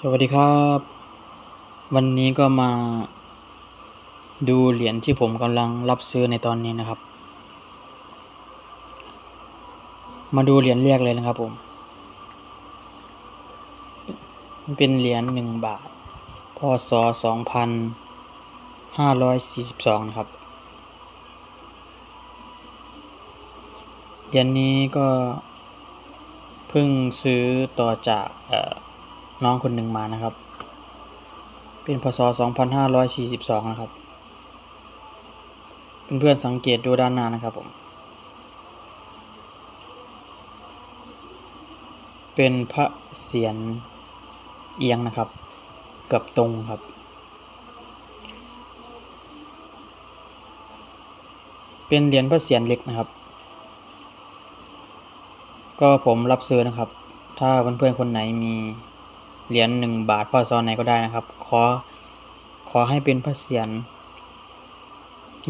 สวัสดีครับ วันนี้ก็มาดูเหรียญที่ผมกำลังรับซื้อในตอนนี้นะครับ มาดูเหรียญแรกเลยนะครับผมมันเป็นเหรียญหนึ่งบาท พศสองพันห้าร้อยสี่สิบสองนะครับ เหรียญนี้ก็เพิ่งซื้อต่อจากเอ่อ น้องคนหนึ่งมานะครับ เป็นพศ 2542 นะครับ เพื่อนๆสังเกตดูด้านหน้านะครับผม เป็นพระเศียรเอียงนะครับเกือบตรงครับ เป็นเหรียญพระเศียรเล็กนะครับ ก็ผมรับซื้อนะครับ ถ้าเพื่อนๆคนไหนมี เหรียญหนึ่งบาทพศไหนก็ได้นะครับ ขอขอให้เป็นพระเศียร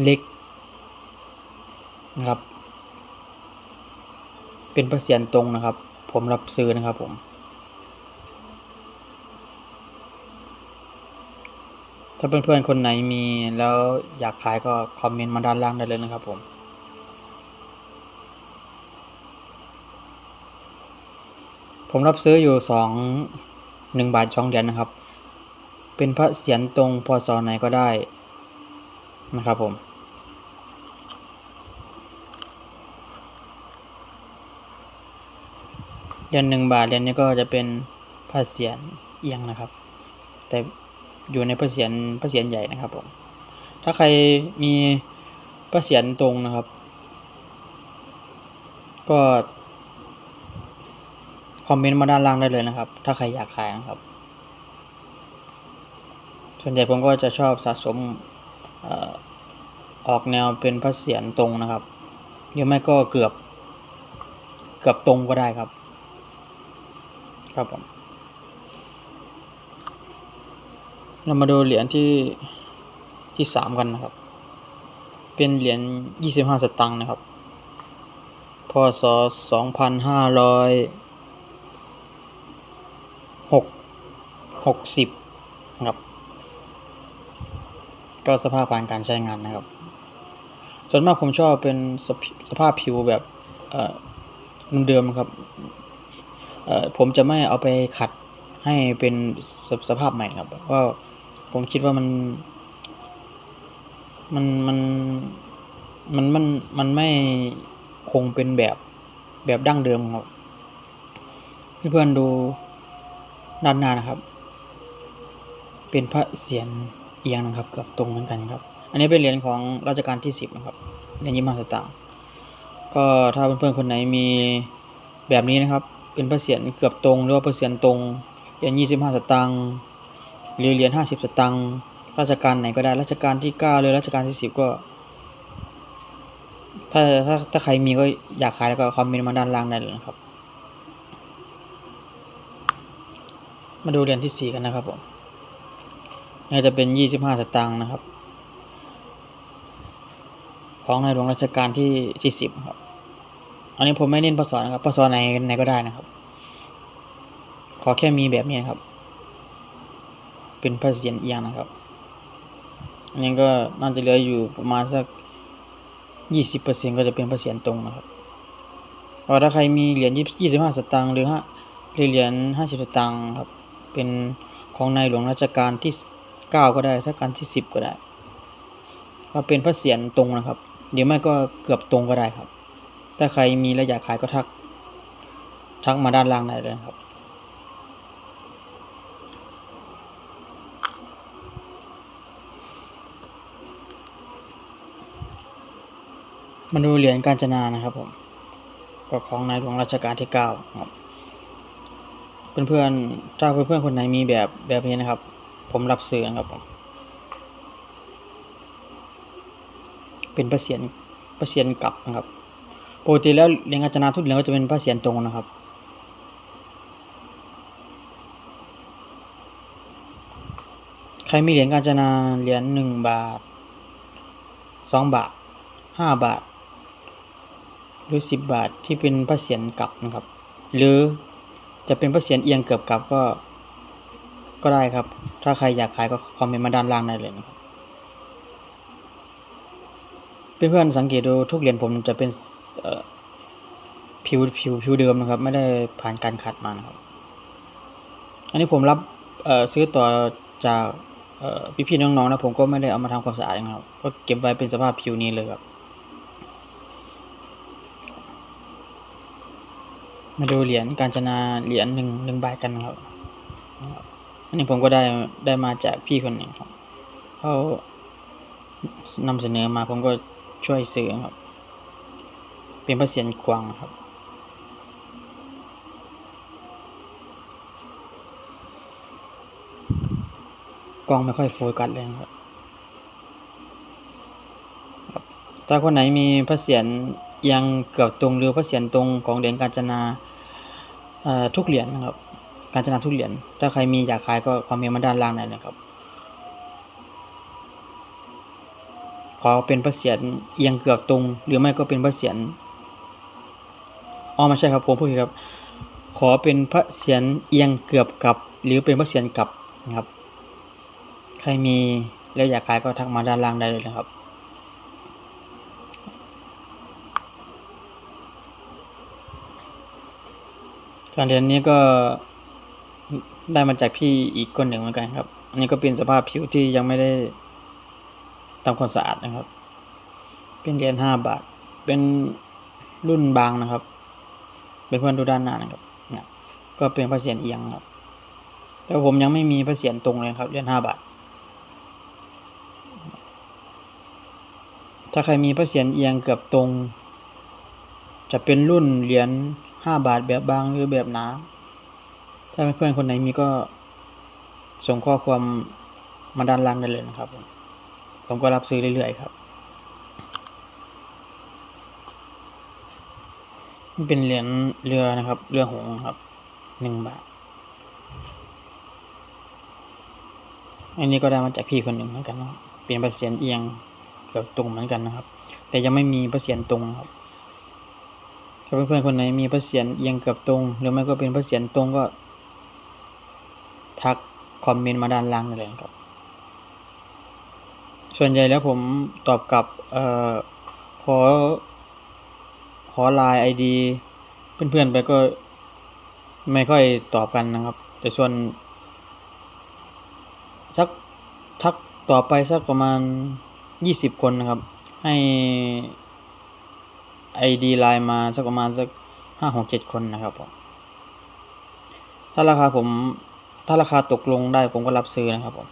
เล็กนะครับ เป็นพระเศียรตรงนะครับ ผมรับซื้อนะครับผมถ้าเพื่อนๆ คนไหนมีแล้วอยากขายก็คอมเมนต์มาด้านล่างได้เลยนะครับผม ผมรับซื้ออยู่สอง หนึ่งบาทสองเหรียญนะครับ เป็นพระเศียรตรงพศไหนก็ได้นะครับผมเหรียญหนึ่งบาทเหรียญนี้ก็จะเป็นพระเศียรเอียงนะครับ แต่อยู่ในพระเศียรพระเศียรใหญ่นะครับผมถ้าใครมีพระเศียรตรงนะครับ ก็ คอมเมนต์มาด้านล่างได้เลยนะครับ ถ้าใครอยากขายนะครับ ส่วนใหญ่ผมก็จะชอบสะสมออกแนวเป็นพระเศียรตรงนะครับหรือไม่ก็เกือบ เกือบตรงก็ได้ครับ ครับผมเรามาดูเหรียญที่ที่สามกันนะครับ เป็นเหรียญยี่สิบห้าสตางค์นะครับ พศสองพันห้าร้อย 60นะครับ ก็สภาพผ่านการใช้งานนะครับ ส่วนมากผมชอบเป็นสสภาพผิวแบบเดิมครับ ผมจะไม่เอาไปขัดให้เป็นสสภาพใหม่ครับว่าผมคิดว่ามัน มันมันมันมันมันไม่คงเป็นแบบแบบดั้งเดิมครับเพื่อนๆดูนานหนะครับ เป็นพระเศียรเอียงนะครับเกือบตรงเหมือนกันครับ อันนี้เป็นเหรียญของรัชกาลที่สิบนะครับเหรียญยี่สิบห้าสตางค์ก็ถ้าเพื่อนๆคนไหนมีแบบนี้นะครับ เป็นพระเศียรเกือบตรงหรือว่าพระเศียรตรงเหรียญยี่สิบห้าสตางค์หรือเหรียญห้าสิบสตางค์รัชกาลไหนก็ได้รัชกาลที่เก้าหรือรัชกาลที่สิบก็ถ้าถ้าถ้าใครมีก็อยากขายแล้วก็คอมเมนต์มาด้านล่างได้เลยนะครับ มาดูเหรียญที่สี่กันนะครับผม นี่จะเป็นยี่สิบห้าสตางค์นะครับ ของในหลวงรัชกาลที่ที่สิบครับ อันนี้ผมไม่เน้นพศนะครับพศไหนไหนก็ได้นะครับ ขอแค่มีแบบนี้นะครับ เป็นพระเศียรเอียงนะครับ อันนี้ก็น่าจะเหลืออยู่ประมาณสักยี่สิบเปอร์เซ็นก็จะเป็นพระเศียรตรงนะครับพอถ้าใครมีเหรียญยี่สิบห้าสตางค์หรือห้าเหรียญห้าสิบสตางค์ครับ เป็นของในหลวงรัชกาลที่ เก้าก็ได้ ถ้าการที่สิบก็ได้ ก็เป็นพระเศียรตรงนะครับ เดี๋ยวไม่ก็เกือบตรงก็ได้ครับ ถ้าใครมีแล้วอยากขายก็ทัก ทักมาด้านล่างได้เลยครับ มาดูเหรียญกาญจนานะครับผม ก็ของในหลวงรัชกาลที่เก้าครับเพื่อนๆถ้าเพื่อนๆคนไหนมีแบบแบบนี้นะครับ ผมรับซื้อนะครับผมเป็นพระเศียรพระเศียรกลับนะครับปกติแล้วเหรียญกาญจนาทุกเหรียญก็จะเป็นพระเศียรตรงนะครับ ใครมีเหรียญกาญจนาเหรียญหนึ่งบาทสองบาทห้าบาท หรือสิบบาทที่เป็นพระเศียรกลับนะครับ หรือจะเป็นพระเศียรเอียงเกือบกลับก็ ก็ได้ครับ ถ้าใครอยากขายก็คอมเมนต์มาด้านล่างได้เลยนะครับเพื่อนๆสังเกตดูทุกเหรียญผมจะเป็นผิวผิวผิวเดิมนะครับ ไม่ได้ผ่านการขัดมานะครับ อันนี้ผมรับซื้อต่อจากพี่ๆน้องๆนะผมก็ไม่ได้เอามาทำความสะอาดนะครับ ก็เก็บไว้เป็นสภาพผิวนี้เลยครับ มาดูเหรียญกาญจนาเหรียญหนึ่งหนึ่งใบกันนะครับนครับ อันนี้ผมก็ได้ได้มาจากพี่คนหนึ่งครับเขานำเสนอมาผมก็ช่วยซื้อครับ เป็นพระเศียรกวางครับ กล้องไม่ค่อยโฟกัสเลยครับ ถ้าคนไหนมีพระเศียรยังเกือบตรงหรือพระเศียรตรงของเหรียญกาญจนาทุกเหรียญนะครับ กาญจนาทุกเหรียญถ้าใครมีอยากขายก็คอมเมนต์มาด้านล่างได้นะครับ ขอเป็นพระเศียรเอียงเกือบตรง หรือไม่ก็เป็นพระเศียรอ๋อไม่ใช่ครับผมพูดผิดครับ ขอเป็นพระเศียรเอียงเกือบกลับ หรือเป็นพระเศียรกลับนะครับ ใครมีแล้วอยากขายก็ทักมาด้านล่างได้เลยนะครับการเรียนนี้ก็ ได้มาจากพี่อีกคนหนึ่งเหมือนกันครับ อันนี้ก็เป็นสภาพผิวที่ยังไม่ได้ทำความสะอาดนะครับ เป็นเหรียญห้าบาท เป็นรุ่นบางนะครับ เป็นเพื่อนดูด้านหน้านะครับเนี่ยก็เป็นพระเศียรเอียงครับ แต่ผมยังไม่มีพระเศียรตรงเลยครับเหรียญห้าบาท ถ้าใครมีพระเศียรเอียงเกือบตรง จะเป็นรุ่นเหรียญห้าบาทแบบบางหรือแบบหนา ถ้าเพื่อนๆคนไหนมีก็ส่งข้อความมาด้านล่างได้เลยนะครับผมผมก็รับซื้อเรื่อยๆครับเป็นเหรียญเรือนะครับ เรือหงส์ครับ หนึ่งบาท อันนี้ก็ได้มาจากพี่คนหนึ่งเหมือนกันนะครับเป็นประเสียนเอียงเกือบตรงเหมือนกันนะครับ แต่ยังไม่มีประเสียนตรงครับ ถ้าเพื่อนๆคนไหนมีพระเศียรเอียงเกือบตรง หรือไม่ก็เป็นพระเศียรตรงก็ ทักคอมเมนต์มาด้านล่างเลยครับ ส่วนใหญ่แล้วผมตอบกลับเอ่อขอ ขอไลน์ไอดีเพื่อนๆไปก็ไม่ค่อยตอบกันนะครับ แต่ส่วน สักทักต่อไปสักประมาณยี่สิบคนนะครับ ให้ไอดีไลน์มาสักประมาณสักห้าหกเจ็ดคนนะครับผมถ้าราคาผม ถ้าราคาตกลงได้ผมก็รับซื้อนะครับผม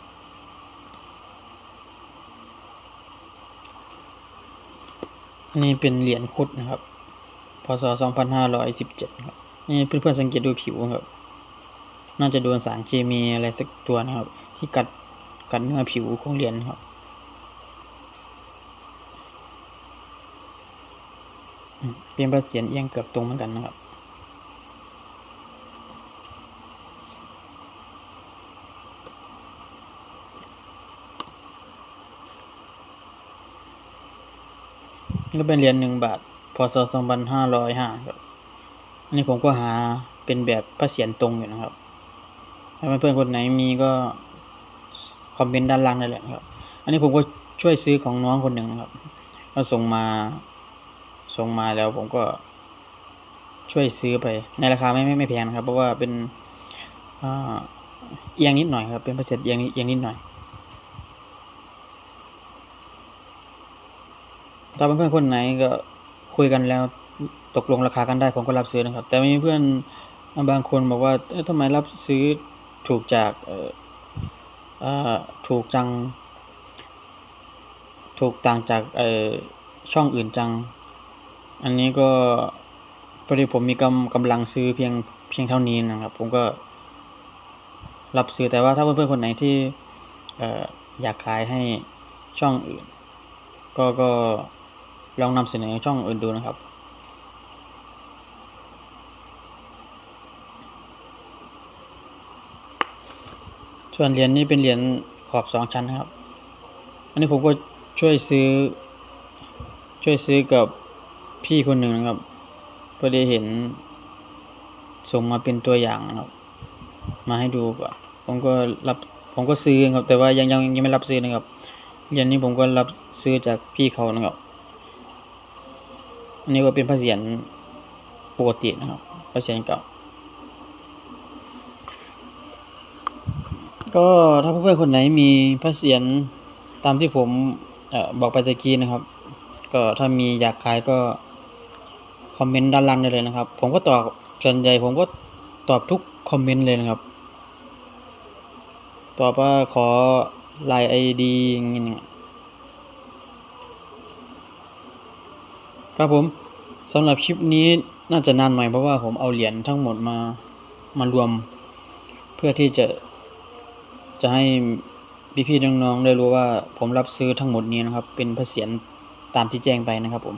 อันนี้เป็นเหรียญคุดนะครับ พศสองพันห้าร้อยสิบเจ็ดครับ นี่เพื่อนๆสังเกตดูผิวครับ น่าจะโดนสารเคมีอะไรสักตัวนะครับ ที่กัดกัดเนื้อผิวของเหรียญครับเป็นประเสียนเอียงเกือบตรงเหมือนกันนะครับ ก็เป็นเหรียญหนึ่งบาท พศสองพันห้าร้อยห้าครับ อันนี้ผมก็หาเป็นแบบพระเศียรตรงอยู่นะครับ ถ้าเพื่อนๆคนไหนมีก็คอมเมนต์ด้านล่างได้เลยครับ อันนี้ผมก็ช่วยซื้อของน้องคนหนึ่งนะครับเขาส่งมา ส่งมาแล้วผมก็ช่วยซื้อไป ในราคาไม่ไม่ไม่แพงนะครับ เพราะว่าเป็นเอียงนิดหน่อยครับ เป็นประเศษเอียงนิดเอียงนิดหน่อย ถ้าเพื่อนๆคนไหนก็คุยกันแล้วตกลงราคากันได้ผมก็รับซื้อนะครับ แต่มีเพื่อนบางคนบอกว่าเอ๊ะทำไมรับซื้อถูกจากเออถูกจัง ถูกต่างจากเออช่องอื่นจัง อันนี้ก็พอดีผมมีกำกำลังซื้อเพียงเพียงเท่านี้นะครับ ผมก็รับซื้อแต่ว่าถ้าเพื่อนๆคนไหนที่เอออยากขายให้ช่องอื่น ก็ก็ ลองนำเสนอช่องอื่นดูนะครับ ส่วนเหรียญนี้เป็นเหรียญขอบสองชั้นนะครับ อันนี้ผมก็ช่วยซื้อ ช่วยซื้อกับพี่คนหนึ่งนะครับพอดีเห็นส่งมาเป็นตัวอย่างนะครับ มาให้ดูก่อนผมก็รับผมก็ซื้อครับ แต่ว่ายังยังยังไม่รับซื้อนะครับเหรียญนี้ผมก็รับซื้อจากพี่เขานะครับ นนี้ก็เป็นพระเศียรปกตินะครับพระเศียรเก่า ก็ถ้าเพื่อนๆคนไหนมีพระเศียรตามที่ผมเอ่อบอกไปตะกี้นะครับ ก็ถ้ามีอยากขายก็คอมเมนต์ด้านล่างได้เลยนะครับ ผมก็ตอบส่วนใหญ่ผมก็ตอบทุกคอมเมนต์เลยนะครับ ตอบว่าขอไลน์ไอดีอย่างเงี้ย ครับผมสำหรับคลิปนี้น่าจะนานหน่อยเพราะว่าผมเอาเหรียญทั้งหมดมามารวม เพื่อที่จะจะให้พี่ๆน้องๆได้รู้ว่าผมรับซื้อทั้งหมดนี้นะครับ เป็นพระเศียรตามที่แจ้งไปนะครับผม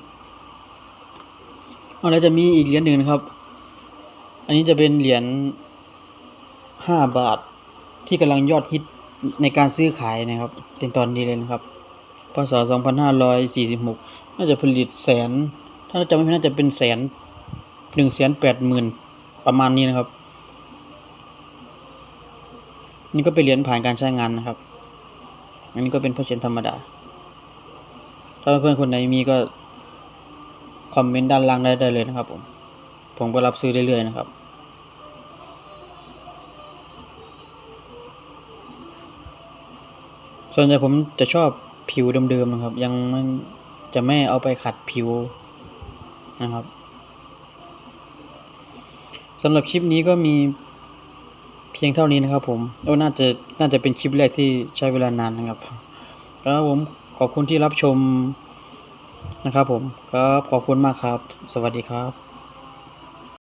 เอาแล้วจะมีอีกเหรียญหนึ่งนะครับ อันนี้จะเป็นเหรียญห้าบาทที่กำลังยอดฮิตในการซื้อขายนะครับเป็นตอนนี้เลยนะครับพศ2546 น่าจะผลิตแสน ถ้าจำไม่ผิดน่าจะเป็นแสนหนึ่งแสนแปดหมื่นประมาณนี้นะครับ นี่ก็เป็นเหรียญผ่านการใช้งานนะครับ อันนี้ก็เป็นเพอร์เซ็นธรรมดา ถ้าเพื่อนคนไหนมีก็คอมเมนต์ด้านล่างได้ได้เลยนะครับผม ผมก็รับซื้อเรื่อยๆนะครับส่วนใหญ่ผมจะชอบผิวเดิมๆนะครับ ยังไม่ จะไม่เอาไปขัดผิวนะครับสำหรับคลิปนี้ก็มีเพียงเท่านี้นะครับ ผมโอ้น่าจะน่าจะเป็นคลิปแรกที่ใช้เวลานานนะครับครับผมขอบคุณที่รับชมนะครับ ผมครับขอบคุณมากครับ สวัสดีครับ